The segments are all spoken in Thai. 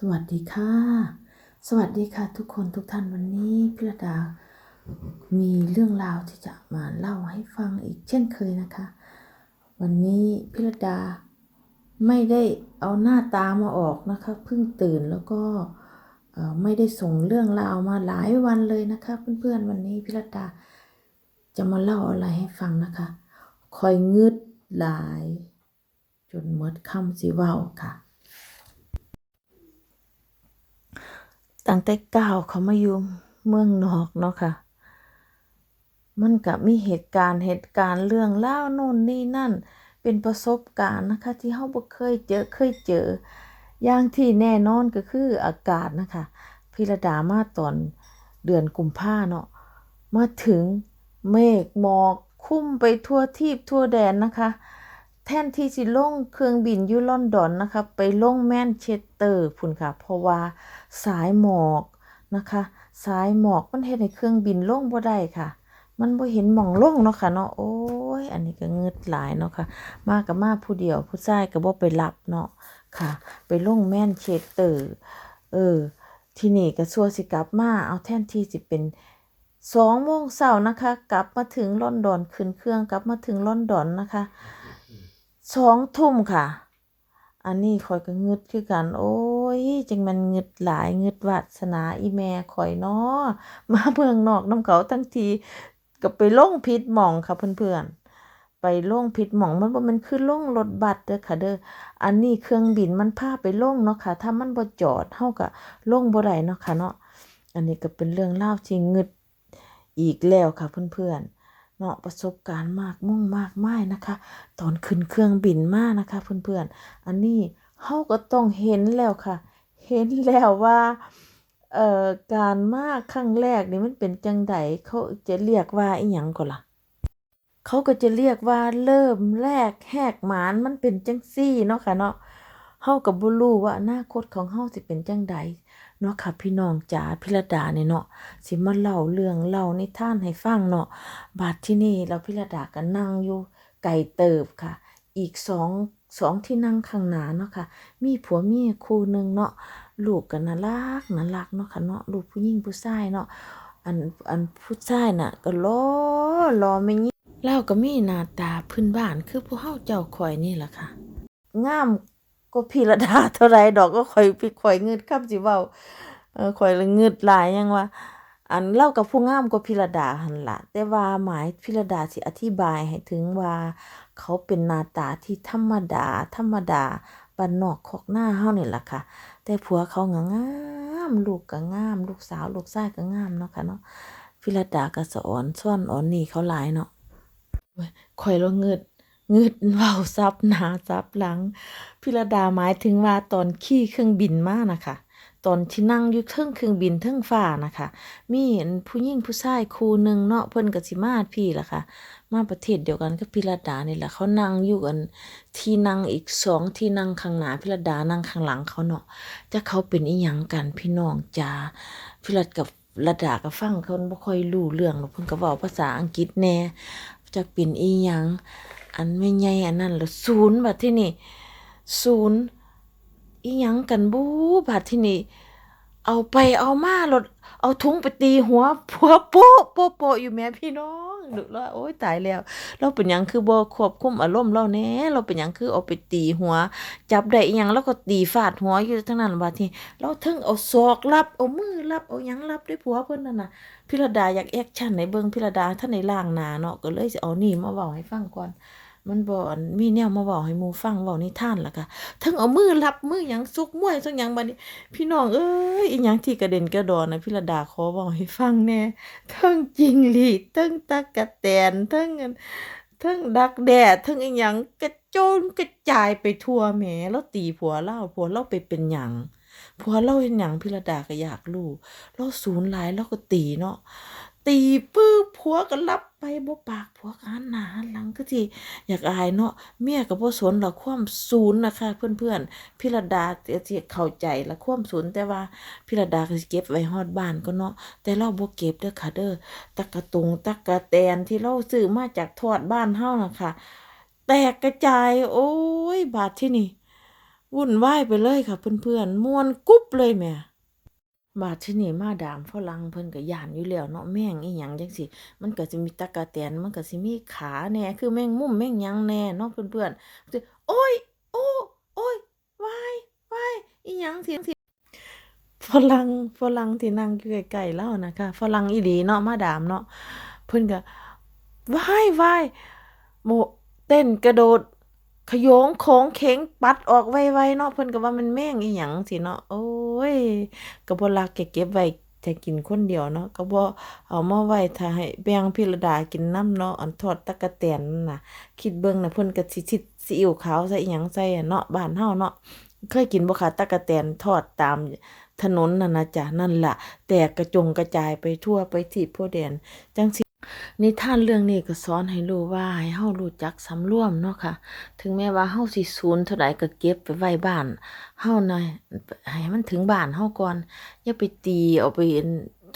สวัสดีค่ะ สวัสดีค่ะทุกคนทุกท่านวันนี้พิรดา มีเรื่องราวที่จะมาเล่าให้ฟังอีกเช่นเคยนะคะ วันนี้พิรดาไม่ได้เอาหน้าตามาออกนะคะเพิ่งตื่นแล้วก็ไม่ได้ส่งเรื่องราวมาหลายวันเลยนะคะ เพื่อนๆวันนี้พิรดาจะมาเล่าอะไรให้ฟังนะคะ คอยงึดหลาย จนหมดคำสิว้าค่ะ ตั้งแต่ก้าวเขามาอยู่เมืองนอกเนาะค่ะ มันกับมีเหตุการณ์เหตุการณ์เรื่องเล่าโน่นนี่นั่น เป็นประสบการณ์นะคะ ที่เฮาบ่เคยเจอเคยเจอ อย่างที่แน่นอนก็คืออากาศนะคะ พิรดามาตอนเดือนกุมภาเนาะ มาถึงเมฆหมอกคุ้มไปทั่วทีปทั่วแดนนะคะ แทนที่สิลงเครื่องบินอยู่ลอนดอนนะคะ ไปลงแมนเชสเตอร์พุ่นค่ะ เพราะว่าสายหมอกนะคะ สายหมอกมันเฮ็ดให้เครื่องบินลงบ่ได้ค่ะ มันบ่เห็นหม่องลงเนาะค่ะเนาะโอ้ยอันนี้ก็เงืดหลายเนาะค่ะ มากับมาผู้เดียวผู้ชายก็บ่ไปรับเนาะค่ะ ไปลงแมนเชสเตอร์เออที่นี้ก็ซัวสิกลับมาเอาแทนที่สิเป็นสองโมงเช้านะคะ กลับมาถึงลอนดอนขึ้นเครื่องกลับมาถึงลอนดอนนะคะ สองทุ่มค่ะ อันนี้ข่อยก็งึดคือกัน โอ้ยจังมันงึดหลายงึดวาสนาอีแม่ข่อยเนาะมาเมืองนอกน้ำเขาทั้งทีก็ไปล่งผิดหม่องค่ะเพื่อนๆ ไปล่งผิดหม่องมันบ่แมันคือล่งรถบัสเด้อค่ะเด้อ อันนี้เครื่องบินมันพาไปล่งเนาะค่ะ ถ้ามันบ่จอดเฮาก็ล่งบ่ได้เนาะค่ะเนาะ อันนี้ก็เป็นเรื่องเล่าที่งึดอีกแล้วค่ะเพื่อนๆ เนาะประสบการณ์มากมุ่งมากมายนะคะ ตอนขึ้นเครื่องบินมากนะคะ เพื่อนๆ อันนี้เฮาก็ต้องเห็นแล้วค่ะ เห็นแล้วว่าเอ่อการมาครั้งแรกนี่มันเป็นจังไดเขาจะเรียกว่าอีหยังก็ล่ะเขาก็จะเรียกว่าเริ่มแรกแหกหมานมันเป็นจังซี่เนาะค่ะเนาะเฮาก็บ่รู้ว่าอนาคตของเฮาสิเป็นจังใด เนาะค่ะพี่น้องจ๋าพิรดาเนี่ยเนาะสิมาเล่าเรื่องเล่านิทานให้ฟังเนาะบาดที่นี่เราพิรดาก็นั่งอยู่ไกลเติบค่ะ อีกสองสองที่นั่งข้างหน้าเนาะค่ะ มีผัวเมียคู่หนึ่งเนาะลูกก็น่ารักน่ารักเนาะค่ะเนาะลูกผู้หญิงผู้ชายเนาะอันอันผู้ชายน่ะ ก็รอรอไม่ยิเล่าก็มีหน้าตาพื้นบ้านคือพวกเฮาเจ้าข่อยนี่แหละค่ะงาม ก็พี่ระดาเท่าไรดอกก็ข่อยพี่ข่อยเงืดคำสิเว้าเออข่อยละเงืดหลายยังว่า อันเล่ากับผู้งามก็พี่ระดาหันละแต่ว่าหมายพี่ระดาสิอธิบายให้ถึงว่า เขาเป็นนาตาที่ธรรมดา ธรรมดาบ้านนอกคอกหน้าเฮานี่ล่ะค่ะ แต่ผัวเขาก็งามลูกก็งาม ลูกสาวลูกชายก็งามเนาะค่ะเนาะพี่ระดาก็สะอ่อนซ่อนอ่อนนี่เขาหลายเนาะข่อยละเงิด เงึดเว้าซับหน้าซับหลัง พิรดาหมายถึงว่าตอนขี่เครื่องบินมานะคะ ตอนที่นั่งอยู่เทิงเครื่องบินเทิงฟ้านะคะ มีผู้หญิงผู้ชายคู่หนึ่งเนาะเพิ่นก็สิมาพี่ล่ะค่ะ มาประเทศเดียวกันกับพิรดานี่แหละเขานั่งอยู่กันที่นั่งอีกสองที่นั่งข้างหน้าพิรดานั่งข้างหลังเขาเนาะจะเขาเป็นอีหยังกันพี่น้องจ้าพิรดกับระดาก็ฟังเขาบ่ค่อยรู้เรื่องหรอกเพิ่นก็เว้าภาษาอังกฤษแน่จะเป็นอีหยัง อันไม่ใหญ่อันนั้นละศูนย์บัดที่นี่ศูนย์อีหยังกันบูบัดที่นี่เอาไปเอามารถเอาถุงไปตีหัวผัวโป๊ะโป๊ะโป๊ะอยู่แม่พี่น้องดูแล้วโอ๊ยตายแล้ว เราเป็นยังคือบ่ควบคุมอารมณ์เราแน่เราเป็นยังคือเอาไปตีหัว จับได้อีหยังแล้วก็ตีฟาดหัวอยู่ทั้งนั้นบัดที่เราถึงเอาศอกรับเอามือรับเอาหยังรับด้วยผัวเพิ่นนั่นน่ะพิรดาอยากแอคชั่นในเบิ่งพิรดาท่านในล่างหนาเนาะก็เลยสิเอานี่มาเว้าให้ฟังก่อน มันบ่อันมีแนวมาเว้าให้หมูฟังเว้านิทานล่ะค่ะทั้งเอามือรับมือหยังซุกมวยซุกหยังบัดนี้ พี่น้องเอ้ยอีหยังที่กระเด็นกระดอนนะพิระดาขอเว้าให้ฟังแน่ทั้งจิงหรีทั้งตั๊กแตนทั้งทั้งดักแด้ทั้งอีหยังกระโจนกระจายไปทั่วแหมแล้วตีผัวเล่าผัวเล่าไปเป็นหยังผัวเล่าเฮ็ดหยังพิระดาก็อยากรู้เราศูนย์หลายเราก็ตีเนาะตีปื้อผัวก็รับ บ่ปากผัวก็หันหนาหลังคือสิอยากอายเนาะเมียก็บ่สนหรอกความศูนย์นะคะเพื่อนๆพิรดาสิเข้าใจละความศูนย์แต่ว่าพิรดาก็สิเก็บไว้ฮอดบ้านก็เนาะแต่เราบ่เก็บเด้อค่ะเด้อตักะตุงตักะแตนที่เราซื้อมาจากทอดบ้านเฮานะคะแตกกระจาย โอ้ย บาดที่นี่ วุ่นวายไปเลยค่ะเพื่อนๆม่วนกุ๊บเลยแม่ บาดที่นี่มาดามฝรั่งเพิ่นก็ย่านอยู่แล้วเนาะแม่งอีหยังจังซี่มันก็สิมีตั๊กแตนมันก็สิมีขาแหน่คือแม่งมุมแม่งหยังแหน่เนาะเพื่อนๆสิโอ๊ยโอ้โอ๊ยวายวายอีหยังเสียงฝรั่งฝรั่งที่นั่งอยู่ใกล้ๆเรานะคะฝรั่งอีหลีเนาะมาดามเนาะเพิ่นก็วายวายโมเต้นกระโดด ขยงโค้งเข็งปัดออกไวๆเนาะเพิ่นก็ว่ามันแม่งอีหยังสิเนาะโอ้ยก็บ่รักเก็บเก็บไว้จะกินคนเดียวเนาะก็บ่เอามาไว้ถ้าให้แบ่งพิรดากินน้ำเนาะอันทอดตะกะแตนนั่นน่ะ คิดเบิ่งนะเพิ่นก็สิสิซีอิ๊วขาวใส่อีหยังใส่เนาะบ้านเฮาเนาะเคยกินบ่คะตะกะแตนทอดตามถนนนั่นน่ะจ้ะนั่นล่ะแตกกระจงกระจายไปทั่วไปทิศทั่วแดนจังสิ นิทานเรื่องนี้ก็สอนให้รู้ว่าให้เฮารู้จักสำรวมเนาะค่ะ ถึงแม้ว่าเฮาสิสูญเท่าใดก็เก็บไปไว้บ้านเฮาหน่ะให้มันถึงบ้านเฮาก่อน อย่าไปตีเอาไป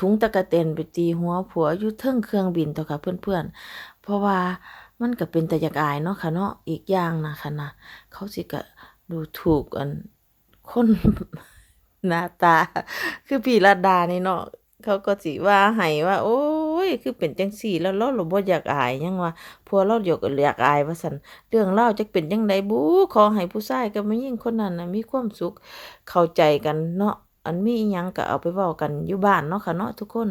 ถุงตะกะแตนไปตีหัวผัวอยู่เทิงเครื่องบินต่อค่ะเพื่อนๆ เพราะว่ามันก็เป็นตาอยากอายเนาะค่ะเนาะอีกอย่างนะค่ะนะเขาสิก็ดูถูกอันคนหน้าตา คือพี่รัตดานี่เนาะเขาก็สิว่าให้ว่า โอ้ ยคือเป็นจังซี่ แล้วเราเราบ่อยากอายยังว่าผัวเราอยากอยากอายว่าซั่นเรื่องราจักเป็นจังไดบุขอให้ผู้ชายกับผู้หญิงคนนั้นนะมีความสุขเข้าใจกันเนาะอันมีอิหยังก็เอาไปเว้ากันอยู่บ้านเนาะค่ะเนาะทุกคน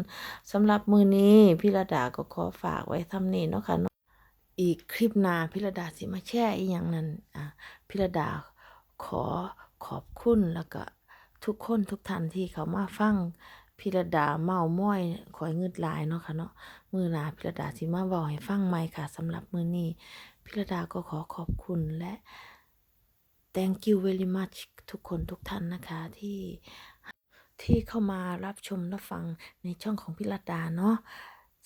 สำหรับมือนี้พี่ระดาก็ขอฝากไว้ทำนี้เนาะค่ะเนาะอีกคลิปหน้าพี่ระดาสิมาแชร์อีหยังนั้นอ่าพี่ระดาขอขอบคุณแล้วก็ทุกคนทุกท่านที่เขามาฟัง พิรดาเมาม้อยขอยเงืดหลายเนาะค่ะเนาะมือหนาพิรดาสิมาเว้าให้ฟังใหม่ค่ะสำหรับมือนี้พิรดาก็ขอขอบคุณและ thank you very much ทุกคนทุกท่านนะคะที่ที่เข้ามารับชมรับฟังในช่องของพิรดาเนาะ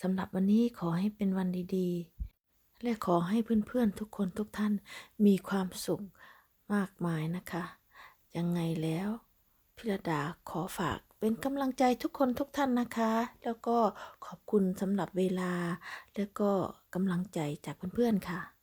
สำหรับวันนี้ขอให้เป็นวันดีๆ และขอให้เพื่อนๆทุกคนทุกท่านมีความสุขมากมายนะคะ ยังไงแล้วพิรดาขอฝาก เป็นกำลังใจทุกคนทุกท่านนะคะ แล้วก็ขอบคุณสำหรับเวลา แล้วก็กำลังใจจากเพื่อนๆค่ะ